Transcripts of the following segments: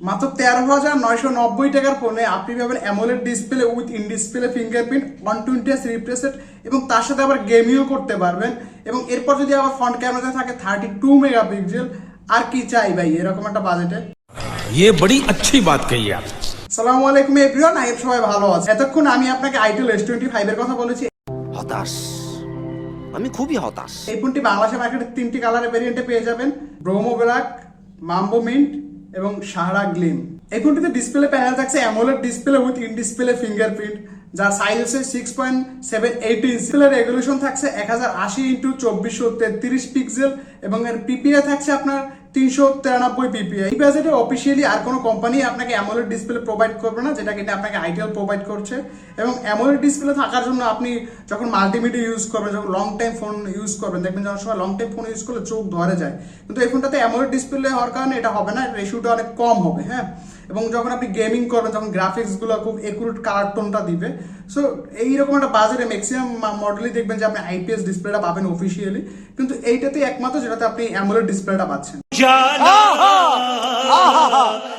মাত্র তেরো হাজার নয়শো নব্বই টাকার ফোনে আপনি পাবেন AMOLED display with in display fingerprint one twenty S refresh rate এবং তার সাথে আবার গেমিংও করতে পারবেন এবং এরপর যদি আবার ফ্রন্ট ক্যামেরাতে থাকে থার্টি টু মেগাপিক্সেল আর কি চাই ভাই এরকম একটা বাজেটে ये बड़ी अच्छी बात कही आप সালামু আলাইকুম এভরিওয়ান আই সবাই ভালো আছে এতক্ষণ আমি আপনাকে আইটেল এস টোয়েন্টি ফাইভের কথা বলেছি হতাশ আমি খুবই হতাশ এই ফোনটি বাংলাদেশের মার্কেটে তিনটি কালারের ভেরিয়েন্টে পেয়ে যাবেন ব্রোমো ব্ল্যাক মাম্বো মিন্ট এবং সাহারা গ্লিম। এই ফোনটিতে ডিসপ্লে প্যানেল থাকছে? AMOLED display with in display fingerprint যা size six point seven eight inch resolution থাকছে এক হাজার আশি ইন্টু চব্বিশশো তেত্রিশ পিক্সেল এবং এর পিপিএ থাকছে আপনার তিনশো তিরানব্বই পিপিআই এই বাজেটে অফিসিয়ালি আর কোনো কোম্পানি আপনাকে অ্যামোলেড ডিসপ্লে প্রোভাইড করবে না, যেটা কিনা আপনাকে আইটেল প্রোভাইড করছে। এবং অ্যামোলেড ডিসপ্লে থাকার জন্য আপনি যখন মাল্টিমিডিয়া ইউজ করবেন, যখন লং টাইম ফোন ইউজ করবেন, দেখবেন যখন সময় লং টাইম ফোন ইউজ করলে চোখ ধরে যায়। কিন্তু এই ফোনটাতে অ্যামোলেড ডিসপ্লে হওয়ার কারণে এটা হবে না রেশিওটা অনেক কম হবে হ্যাঁ? এবং যখন আপনি গেমিং করবেন, তখন গ্রাফিক্সগুলো খুব একুরেট কালার টোনটা দিবে। সো এইরকম একটা বাজারে ম্যাক্সিমাম মডেলই দেখবেন যে আপনি আইপিএস ডিসপ্লেটা পাবেন অফিসিয়ালি কিন্তু এইটাতে একমাত্র যেটাতে আপনি অ্যামোলেড ডিসপ্লেটা পাচ্ছেন। জানা।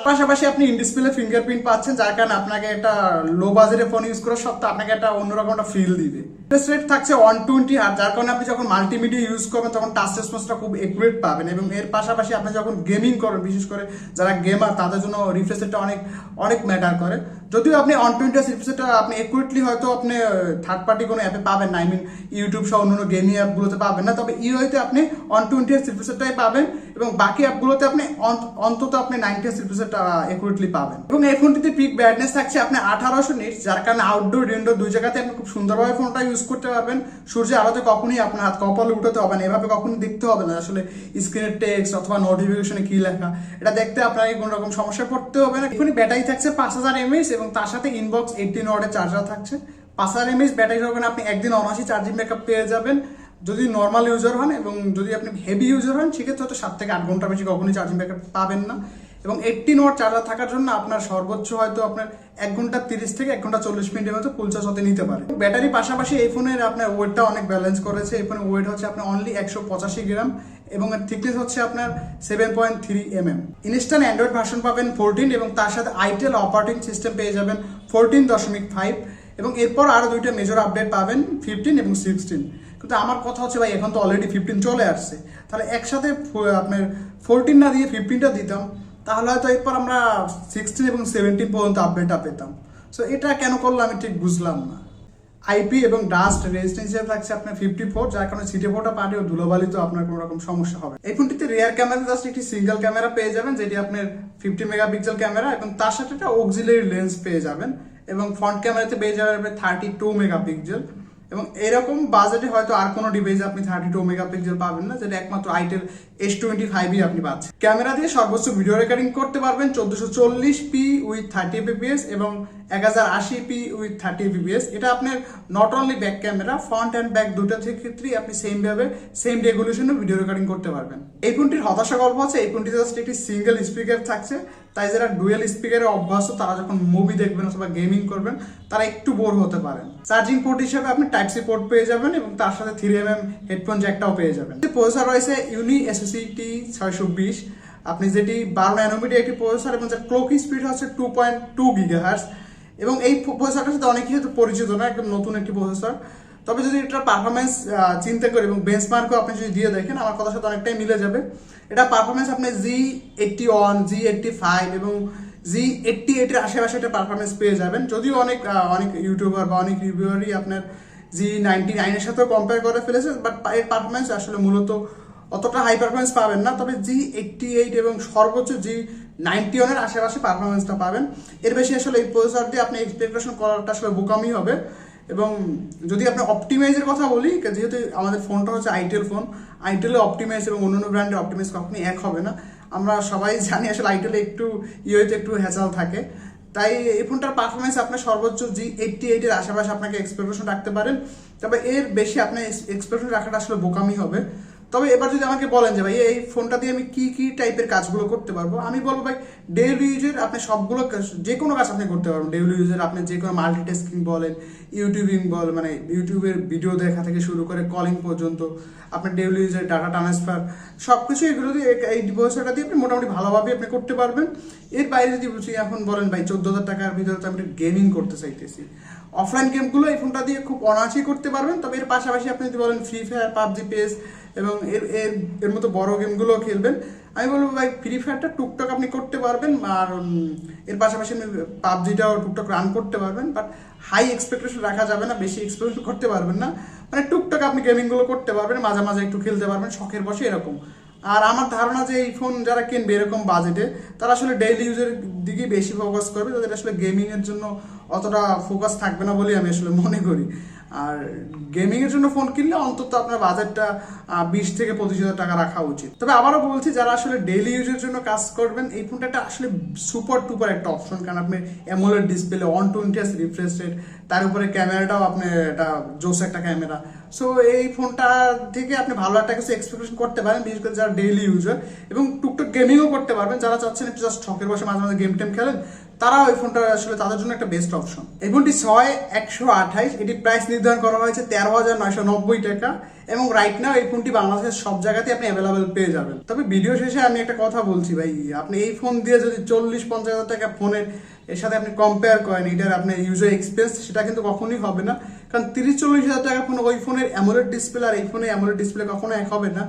পাশাপাশি আপনি ইন ডিসপ্লে ফিঙ্গারপ্রিন্ট পাচ্ছেন, যার কারণে আপনাকে একটা লো বাজেটে ফোন ইউজ করা সত্ত্বেও আপনাকে একটা অন্যরকম একটা ফিল দিবে। রিফ্রেশ রেট থাকছে ওয়ান টোয়েন্টি আর যার কারণে আপনি যখন মাল্টিমিডিয়া ইউজ করবেন, তখন টাচ রেসপন্সটা খুব একুরেট পাবেন এবং এর পাশাপাশি আপনি যখন গেমিং করেন, বিশেষ করে যারা গেমার তাদের জন্য রিফ্রেশ অনেক অনেক ম্যাটার করে। যদিও আপনি অন টোয়েন্টি রিফ্রেশ রেটটা আপনি একুরেটলি হয়তো আপনি থার্ড পার্টি কোনো অ্যাপে পাবেন না। আই মিন ইউটিউব সহ অন্যান্য গেমিং অ্যাপগুলোতে পাবেন না। তবে ইউআইতে আপনি অন টোয়েন্টি রিফ্রেশ রেটটাই পাবেন এবং বাকি অ্যাপগুলোতে আপনি অন্ত- অন্তত আপনি নাইনটি একুরেটলি পাবেন। এবং এই ফোনটিতে পিক ব্রাইটনেস থাকছে আপনি আঠারোশো নিট যার কারণে আউটডোর ইনডোর দুই জায়গাতে আপনি খুব সুন্দরভাবে ফোনটা ইউজ করতে পারবেন। সূর্যের আলোতে কখনই আপনার হাত কপালে উঠাতে হবে না, এভাবে কখনই দেখতে হবে না। আসলে স্ক্রিনের টেক্সট অথবা নোটিফিকেশনে কি লেখা, এটা দেখতে আপনাকে কোনো রকম সমস্যা পড়তে হবে না। এখনই ব্যাটারি থাকছে পাঁচ হাজার এমএস এবং তার সাথে ইনবক্স এইটিন ওয়ার্ডের চার্জার থাকছে। পাঁচ হাজার এমএস ব্যাটারি হবে আপনি একদিন অনাশি চার্জিং ব্যাকআপ পেয়ে যাবেন। যদি নর্মাল ইউজার হন এবং যদি আপনি হেভি ইউজার হন, সেক্ষেত্রে হয়তো সাত থেকে আট ঘণ্টা বেশি কখনোই চার্জিং ব্যাকআপ পাবেন না। এবং এইটটিন ওয়াট চার্জার থাকার জন্য আপনার সর্বোচ্চ হয়তো আপনার এক ঘণ্টা তিরিশ থেকে এক ঘণ্টা চল্লিশ মিনিটের মতো ফুল চার্জ হতে নিতে পারে। ব্যাটারি পাশাপাশি এই ফোনের আপনার ওয়েটটা অনেক ব্যালেন্স করেছে। এই ফোনের ওয়েট হচ্ছে আপনার অনলি একশো পঁচাশি গ্রাম এবং এর থিকনেস হচ্ছে আপনার seven point three M M instant Android version পাবেন ফোরটিন এবং তার সাথে আইটেল অপারেটিং সিস্টেম পেয়ে যাবেন ফোরটিন দশমিক ফাইভ এবং এরপর আরও দুইটা মেজর আপডেট পাবেন ফিফটিন এবং সিক্সটিন কিন্তু আমার কথা হচ্ছে ভাই, এখন তো অলরেডি ফিফটিন চলে আসছে। তাহলে একসাথে আপনার ফোরটিন না দিয়ে ফিফটিনটা দিতাম, তাহলে হয়তো এরপর আমরা সিক্সটিন এবং সেভেন্টিন পর্যন্ত আপডেটটা পেতাম। সো এটা কেন করল আমি ঠিক বুঝলাম না। আইপি এবং ডাস্ট রেজিস্ট্যান্স থাকছে আপনার ফিফটি ফোর যার কারণে সিটে ফোরটা পানি ও ধুলোবালি তো আপনার কোনো রকম সমস্যা হবে। এই ফোনটিতে রিয়ার ক্যামেরা জাস্ট একটি সিঙ্গেল ক্যামেরা পেয়ে যাবেন, যেটি আপনার ফিফটি মেগাপিক্সেল ক্যামেরা এবং তার সাথে একটা অক্সিলারি লেন্স পেয়ে যাবেন। এবং ফ্রন্ট ক্যামেরাতে পেয়ে যাবেন থার্টি টু মেগাপিক্সেল এবং এরকম বাজেটে হয়তো আর কোনো ডিভাইস আপনি থার্টি টু মেগাপিক্সেল পাবেন না, যেটা একমাত্র আইটেল এস টোয়েন্টি ফাইভই আপনি পাচ্ছেন। ক্যামেরা দিয়ে সর্বোচ্চ ভিডিও রেকর্ডিং করতে পারবেন চোদ্দোশো চল্লিশ পি উইথ থার্টি এপিপিএস এবং এক হাজার আশি পি উইথ থার্টি এপিপিএস এটা আপনার not only back camera front and back দুটো ক্ষেত্রেই আপনি সেম ভাবে সেম রেগুলেশনে ভিডিও রেকর্ডিং করতে পারবেন। এই ফোনটির হতাশা গল্প আছে, এই ফোনটিতে জাস্ট একটি সিঙ্গেল স্পিকার থাকছে। তাই যারা ডুয়েল স্পিকারে অভ্যস্ত, তারা যখন মুভি দেখবেন অথবা গেমিং করবেন, তারা একটু বোর হতে পারেন। চার্জিং পোর্ট হিসেবে আপনি টাইপ সি পোর্ট পেয়ে যাবেন এবং তার সাথে থ্রি এম এম হেডফোন জ্যাকটাও পেয়ে যাবেন। প্রসেসর রয়েছে ইউনি এসএসসি টি ছয়শো বিশ। আপনি যেটি বারো ন্যানোমিটার একটি প্রসেসর এবং যার ক্লোক স্পিড হচ্ছে টু পয়েন্ট টু গিগাহার্স এবং এই প্রসেসরটার সাথে অনেকেই হয়তো পরিচিত না, একদম নতুন একটি প্রসেসর। তবে যদি এটার পারফরমেন্স চিন্তা করি এবং বেঞ্চমার্কও আপনি যদি দিয়ে দেখেন, আমার কথার সাথে অনেকটাই মিলে যাবে। এটা পারফরমেন্স আপনি G eighty one G eighty five এবং জি এইটটি এইটের আশেপাশে এটা পারফরমেন্স পেয়ে যাবেন। যদিও অনেক অনেক ইউটিউবার বা অনেক রিভিউয়ারই আপনার জি নাইনটি নাইনের সাথেও কম্পেয়ার করে ফেলেছে বাট এর পারফরমেন্স আসলে মূলত অতটা হাই পারফরমেন্স পাবেন না। তবে জি এইটটি এইট এবং সর্বোচ্চ জি নাইনটি ওয়ানের আশেপাশে পারফরমেন্সটা পাবেন। এর বেশি আসলে এই প্রসেসর দিয়ে আপনি এক্সপেকটেশন করাটা আসলে বোকামি হবে। এবং যদি আপনি অপটিমাইজের কথা বলি যেহেতু আমাদের ফোনটা হচ্ছে আইটেল ফোন আইটেলে অপটিমাইজ এবং অন্যান্য ব্র্যান্ডের অপটিমাইজ কখনই এক হবে না। আমরা সবাই জানি আসলে আইটেলে একটু ইয়েতে একটু হ্যাচাল থাকে। তাই এই ফোনটার পারফরমেন্স আপনার সর্বোচ্চ জি এইটটি এইটের আশেপাশে আপনাকে এক্সপেকটেশন রাখতে পারেন। তবে এর বেশি আপনার এক্সপেকটেশন রাখাটা আসলে বোকামি হবে। তবে এবার যদি আমাকে বলেন যে ভাই, এই ফোনটা দিয়ে আমি কি কি টাইপের কাজগুলো করতে পারব? আমি বলব ভাই ডেইলি ইউজের আপনি সবগুলো যে কোনো কাজ আপনি করতে পারবেন। ডেইলি ইউজের আপনি যে কোনো মাল্টিটাস্কিং বলেন ইউটিউবিং বল মানে ইউটিউবের ভিডিও দেখা থেকে শুরু করে কলিং পর্যন্ত আপনার ডেইলি ইউজের ডাটা ট্রান্সফার সব কিছু এগুলো দিয়ে এই ডিভাইসটা দিয়ে আপনি মোটামুটি ভালোভাবে আপনি করতে পারবেন। এর বাইরে যদি বুঝি এখন বলেন ভাই চোদ্দ হাজার টাকার ভিতরে তো আমি গেমিং করতে চাইতেছি। অফলাইন গেমগুলো এই ফোনটা দিয়ে খুব অনায়াসেই করতে পারবেন। তবে এর পাশাপাশি আপনি যদি বলেন ফ্রি ফায়ার পাবজি পেস এবং এর এর এর মতো বড় গেমগুলো খেলবেন। আমি বলব ভাই ফ্রি ফায়ারটা টুকটাক আপনি করতে পারবেন আর এর পাশাপাশি আপনি পাবজিটাও টুকটাক রান করতে পারবেন বাট হাই এক্সপেকটেশন রাখা যাবে না, বেশি এক্সপেকটেশন করতে পারবেন না। মানে টুকটাক আপনি গেমিংগুলো করতে পারবেন, মাঝে মাঝে একটু খেলতে পারবেন, শখের বসে এরকম। আর আমার ধারণা যে এই ফোন যারা কিনবে এরকম বাজেটে তারা আসলে ডেইলি ইউজের দিকেই বেশি ফোকাস করবে, তাদের আসলে গেমিংয়ের জন্য অতটা ফোকাস থাকবে না বলেই আমি আসলে মনে করি। আর গেমিং এর জন্য ফোন কিনলে অন্তত আপনার বাজেটটা বিশ থেকে পঁচিশ হাজার টাকা রাখা উচিত। তবে আবারও বলছি, যারা আসলে ডেইলি ইউজের জন্য কাজ করবেন, এই ফোনটা একটা আসলে সুপার টুপার একটা অপশন কারণ আপনি অ্যামোলেড ডিসপ্লে ওয়ান টোয়েন্টি আস রিফ্রেশ রেট তার উপরে ক্যামেরাটাও আপনি এটা জোস একটা ক্যামেরা সো এই ফোনটা থেকে আপনি ভালো একটা কিছু এক্সপেকটেশন করতে পারেন, বিশেষ করে যারা ডেইলি ইউজার এবং টুকটাক গেমিংও করতে পারবেন, যারা চাচ্ছেন একটু জাস্ট শখের বসে মাঝে মাঝে গেম টেম খেলেন তারা ওই ফোনটা আসলে তাদের জন্য একটা বেস্ট অপশন এই ফোনটি ছয় একশো আঠাইশ এটি প্রাইস নির্ধারণ করা হয়েছে তেরো হাজার নয়শো নব্বই টাকা এবং রাইট নাও এই ফোনটি বাংলাদেশের সব জায়গাতে আপনি অ্যাভেলেবেল পেয়ে যাবেন। তবে ভিডিও শেষে আমি একটা কথা বলছি ভাই, আপনি এই ফোন দিয়ে যদি চল্লিশ পঞ্চাশ হাজার টাকা ফোনের এর সাথে আপনি কম্পেয়ার করেন, এটার আপনার ইউজার এক্সপিরিয়েন্স সেটা কিন্তু কখনোই হবে না। কারণ তিরিশ চল্লিশ হাজার টাকা ফোন ওই ফোনের অ্যামোলেড ডিসপ্লে আর এই ফোনে অ্যামোলেড ডিসপ্লে কখনো এক হবে না।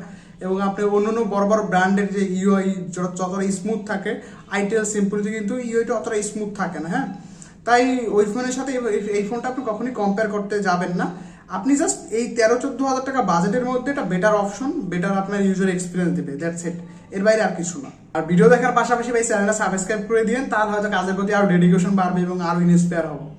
এবং আপনি অন্য অন্য বড় বড় ব্র্যান্ডের যে ইউআই যতটা স্মুথ থাকে আইটেল সিম্পলিতে কিন্তু ইউআইটা অতটা স্মুথ থাকে না হ্যাঁ? তাই ওই ফোনের সাথে এই- ফোনটা আপনি কখনই কম্পেয়ার করতে যাবেন না। আপনি জাস্ট এই তেরো, চোদ্দ হাজার টাকা বাজেটের মধ্যে একটা বেটার অপশন বেটার আপনার ইউজার এক্সপিরিয়েন্স দেবে দ্যাটস ইট এর বাইরে আর কিছু না। আর ভিডিও দেখার পাশাপাশি ভাই চ্যানেলটা সাবস্ক্রাইব করে দিন তাহলে হয়তো কাজের প্রতি আরও ডেডিকেশন বাড়বে এবং আরও ইন্সপায়ার হব।